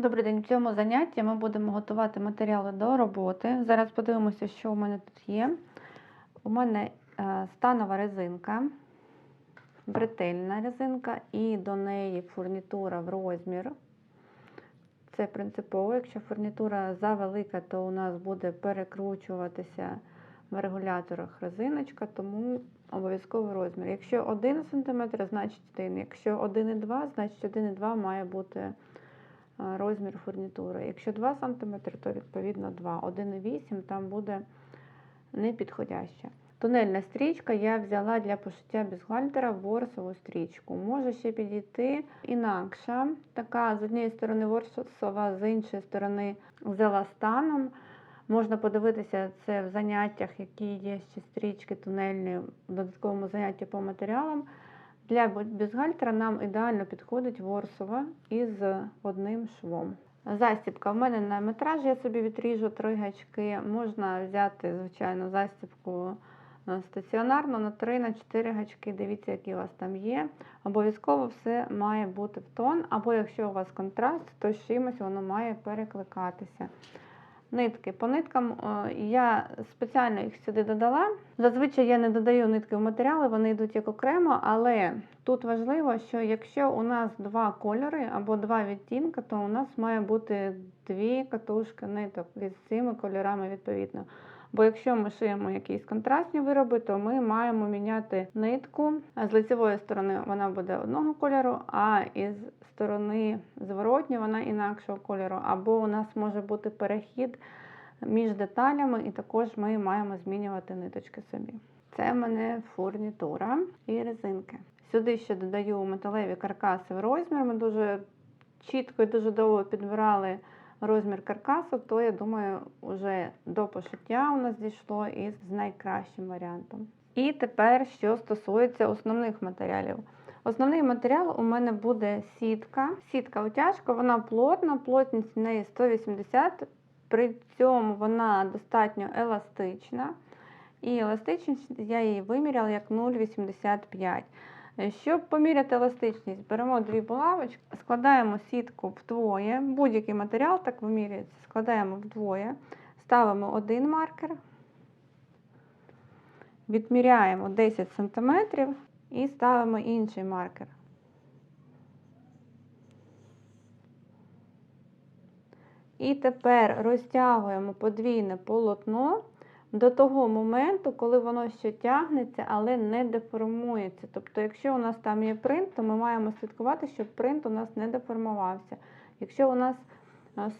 Добрий день. В цьому занятті ми будемо готувати матеріали до роботи. Зараз подивимося, що у мене тут є. У мене е, станова резинка, бретельна резинка і до неї фурнітура в розмір. Це принципово. Якщо фурнітура завелика, то у нас буде перекручуватися в регуляторах резиночка, тому обов'язково розмір. Якщо 1 см, значить 1. Якщо 1,2, значить 1,2 має бути розмір фурнітури. Якщо 2 см, то відповідно 2. 1,8 там буде непідходяще. Тунельна стрічка я взяла для пошиття бюстгальтера ворсову стрічку. Може ще підійти інакша, така з однієї сторони ворсова, з іншої сторони з еластаном. Можна подивитися це в заняттях, які є ще стрічки тунельні в додатковому занятті по матеріалам. Для бюстгальтера нам ідеально підходить ворсова із одним швом. Застібка в мене на метраж, я собі відріжу три гачки. Можна взяти, звичайно, застібку е, стаціонарну на 3 на 4 гачки. Дивіться, які у вас там є. Обов'язково все має бути в тон, або якщо у вас контраст, то з чимось воно має перекликатися. Нитки. По ниткам е, я спеціально їх сюди додала. Зазвичай я не додаю нитки в матеріали, вони йдуть як окремо, але тут важливо, що якщо у нас два кольори або два відтінки, то у нас має бути дві катушки ниток із цими кольорами відповідно. Бо якщо ми шиємо якісь контрастні вироби, то ми маємо міняти нитку. З лицевої сторони вона буде одного кольору, а із сторони зворотньої вона інакшого кольору. Або у нас може бути перехід між деталями, і також ми маємо змінювати ниточки собі. Це в мене фурнітура і резинки. Сюди ще додаю металеві каркаси в розмір. Ми дуже чітко і дуже довго підбирали розмір каркасу, то я думаю, вже до пошиття у нас дійшло із найкращим варіантом. І тепер, що стосується основних матеріалів. Основний матеріал у мене буде сітка. Сітка утяжка, вона плотна, плотність в неї 180, при цьому вона достатньо еластична. І еластичність я її виміряла як 0,85. Щоб поміряти еластичність, беремо дві булавочки, складаємо сітку вдвоє, будь-який матеріал так вимірюється, складаємо вдвоє, ставимо один маркер, відміряємо 10 см і ставимо інший маркер. І тепер розтягуємо подвійне полотно до того моменту, коли воно ще тягнеться, але не деформується. Тобто, якщо у нас там є принт, то ми маємо слідкувати, щоб принт у нас не деформувався. Якщо у нас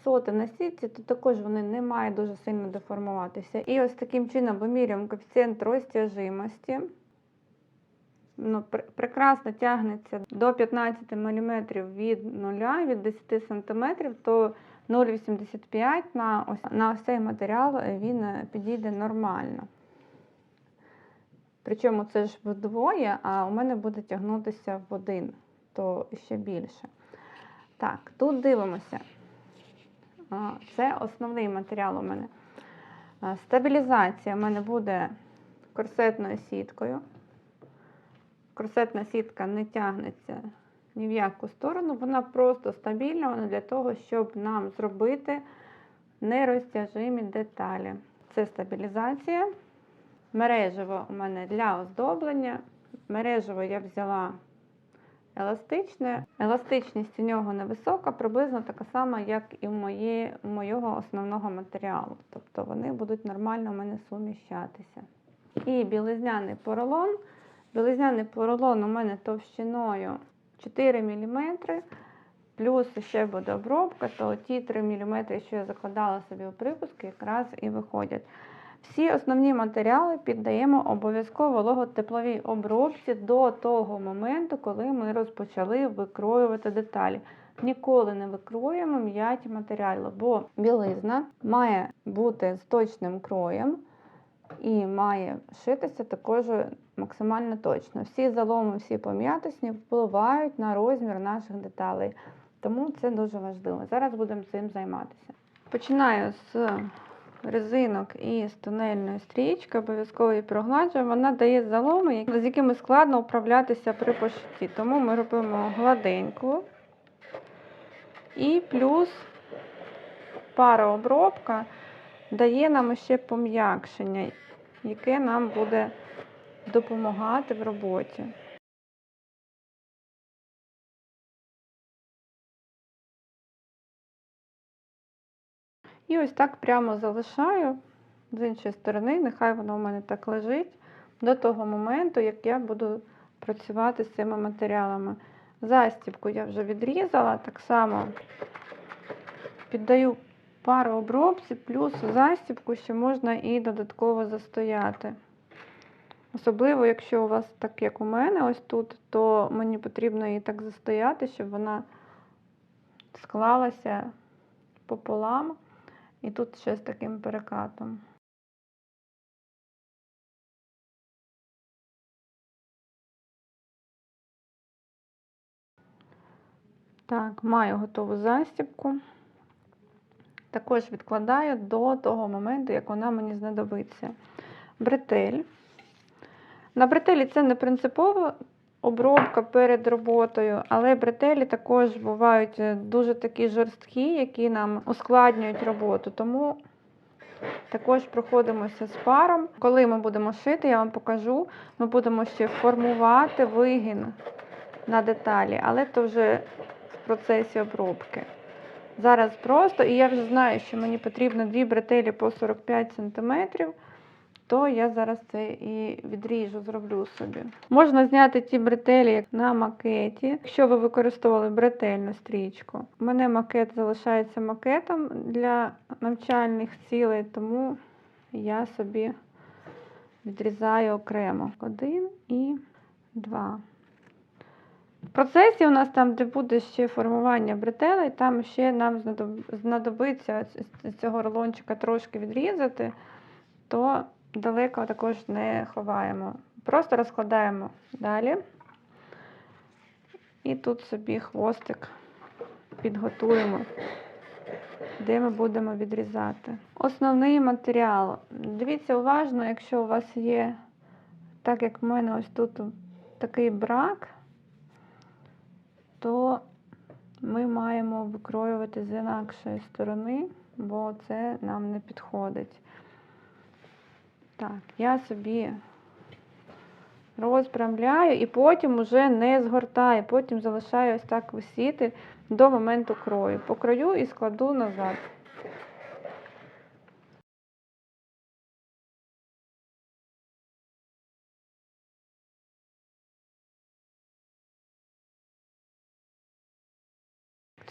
соти на сітці, то також вони не мають дуже сильно деформуватися. І ось таким чином вимірюємо коефіцієнт розтяжимості. Ну, пр- прекрасно тягнеться до 15 мм від нуля, від 10 см, то 0,85 на ось, на ось цей матеріал е, він е, підійде нормально. Причому це ж вдвоє, а у мене буде тягнутися в один, то ще більше. Так, тут дивимося. Це основний матеріал у мене. Стабілізація у мене буде корсетною сіткою. Корсетна сітка не тягнеться ні в яку сторону, вона просто стабільна вона для того, щоб нам зробити нерозтяжимі деталі. Це стабілізація. Мережево у мене для оздоблення. Мережево я взяла еластичне. Еластичність у нього невисока, приблизно така сама, як і у моє, у моєго основного матеріалу. Тобто вони будуть нормально у мене суміщатися. І білизняний поролон. Білизняний поролон у мене товщиною 4 мм, плюс ще буде обробка, то ті 3 мм, що я закладала собі у припуски, якраз і виходять. Всі основні матеріали піддаємо обов'язково вологотепловій обробці до того моменту, коли ми розпочали викроювати деталі. Ніколи не викроюємо м'яті матеріали, бо білизна має бути з точним кроєм і має шитися також максимально точно. Всі заломи, всі пом'ятосні впливають на розмір наших деталей. Тому це дуже важливо. Зараз будемо цим займатися. Починаю з резинок і з тунельної стрічки, обов'язково її прогладжуємо. Вона дає заломи, з якими складно управлятися при пошитті. Тому ми робимо гладеньку і плюс парообробка дає нам ще пом'якшення, яке нам буде допомагати в роботі. І ось так прямо залишаю з іншої сторони, нехай воно у мене так лежить до того моменту, як я буду працювати з цими матеріалами. Застібку я вже відрізала, так само піддаю пару обробці, плюс застібку ще можна і додатково застояти. Особливо, якщо у вас так, як у мене, ось тут, то мені потрібно її так застояти, щоб вона склалася пополам. І тут ще з таким перекатом. Так, маю готову застібку. Також відкладаю до того моменту, як вона мені знадобиться. Бретель. На бретелі це не принципова обробка перед роботою, але бретелі також бувають е, дуже такі жорсткі, які нам ускладнюють роботу. Тому також проходимося з паром. Коли ми будемо шити, я вам покажу, ми будемо ще формувати вигін на деталі, але то вже в процесі обробки. Зараз просто, і я вже знаю, що мені потрібно дві бретелі по 45 см, то я зараз це і відріжу, зроблю собі. Можна зняти ті бретелі як на макеті, якщо ви використовували бретельну стрічку. У мене макет залишається макетом для навчальних цілей, тому я собі відрізаю окремо один і два. Процесі у нас там, де буде ще формування бретелей, там ще нам знадобиться з цього рулончика трошки відрізати, то далеко також не ховаємо. Просто розкладаємо далі. І тут собі хвостик підготуємо, де ми будемо відрізати. Основний матеріал. Дивіться уважно, якщо у вас є, так як в мене ось тут такий брак, то ми маємо викроювати з інакшої сторони, бо це нам не підходить. Так, я собі розпрямляю і потім уже не згортаю, потім залишаю ось так висіти до моменту крою. Покрою і складу назад.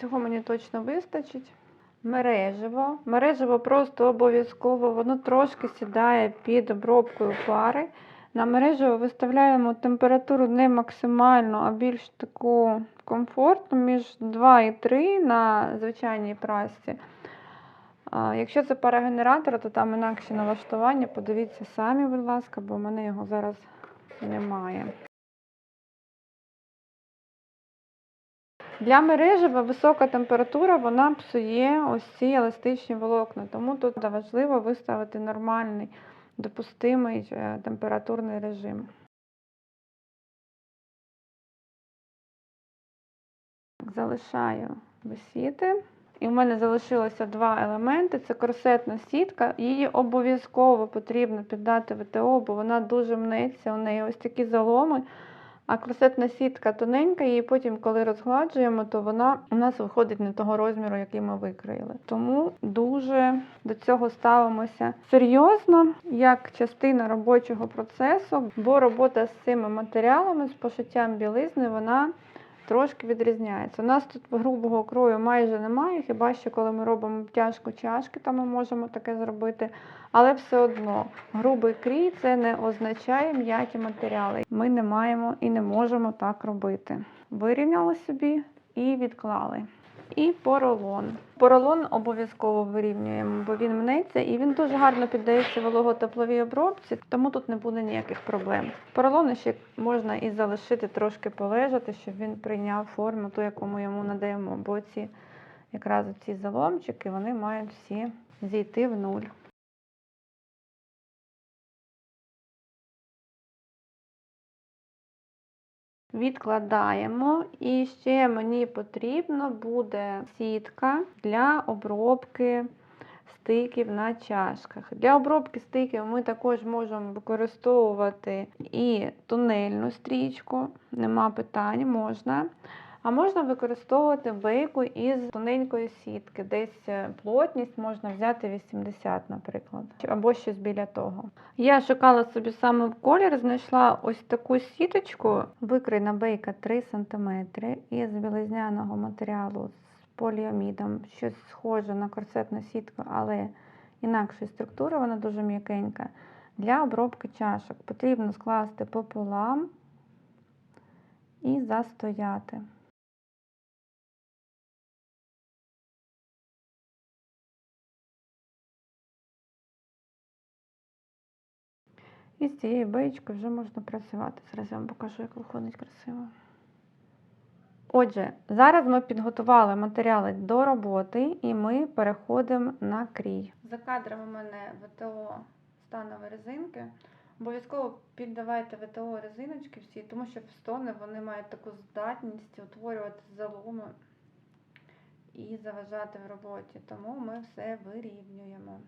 Цього мені точно вистачить. Мережево. Мережево просто обов'язково, воно трошки сідає під обробкою пари. На мережево виставляємо температуру не максимальну, а більш таку комфортну, між 2 і 3 на звичайній прасці. Якщо це пара генератора, то там інакше налаштування. Подивіться самі, будь ласка, бо в мене його зараз немає. Для мережева висока температура вона псує ось ці еластичні волокна, тому тут важливо виставити нормальний допустимий е, температурний режим. Залишаю висіти. І в мене залишилося два елементи: це корсетна сітка. Її обов'язково потрібно піддати ВТО, бо вона дуже мнеться. У неї ось такі заломи. А корсетна сітка тоненька, і потім, коли розгладжуємо, то вона у нас виходить не того розміру, який ми викроїли. Тому дуже до цього ставимося серйозно, як частина робочого процесу, бо робота з цими матеріалами, з пошиттям білизни, вона трошки відрізняється. У нас тут грубого крою майже немає, хіба що коли ми робимо обтяжку чашки, то ми можемо таке зробити. Але все одно грубий крій це не означає м'які матеріали. Ми не маємо і не можемо так робити. Вирівняли собі і відклали. І поролон. Поролон обов'язково вирівнюємо, бо він мнеться і він дуже гарно піддається вологотепловій обробці, тому тут не буде ніяких проблем. Поролон ще можна і залишити трошки полежати, щоб він прийняв форму, ту, яку ми йому надаємо. Бо ці якраз ці заломчики вони мають всі зійти в нуль. Відкладаємо. І ще мені потрібно буде сітка для обробки стиків на чашках. Для обробки стиків ми також можемо використовувати і тунельну стрічку, нема питань, можна. А можна використовувати бейку із тоненької сітки. Десь е, плотність можна взяти 80, наприклад, або щось біля того. Я шукала собі саме в колір, знайшла ось таку сіточку, викрійна бейка 3 см із білизняного матеріалу з поліамідом, щось схоже на корсетну сітку, але інакшої структури, вона дуже м'якенька. Для обробки чашок потрібно скласти пополам і застояти. І з цією беєчкою вже можна працювати. Зараз я вам покажу, як виходить красиво. Отже, зараз ми підготували матеріали до роботи і ми переходимо на крій. За кадром у мене ВТО станові резинки. Обов'язково піддавайте ВТО резиночки всі, тому що стони вони мають таку здатність утворювати заломи і заважати в роботі. Тому ми все вирівнюємо.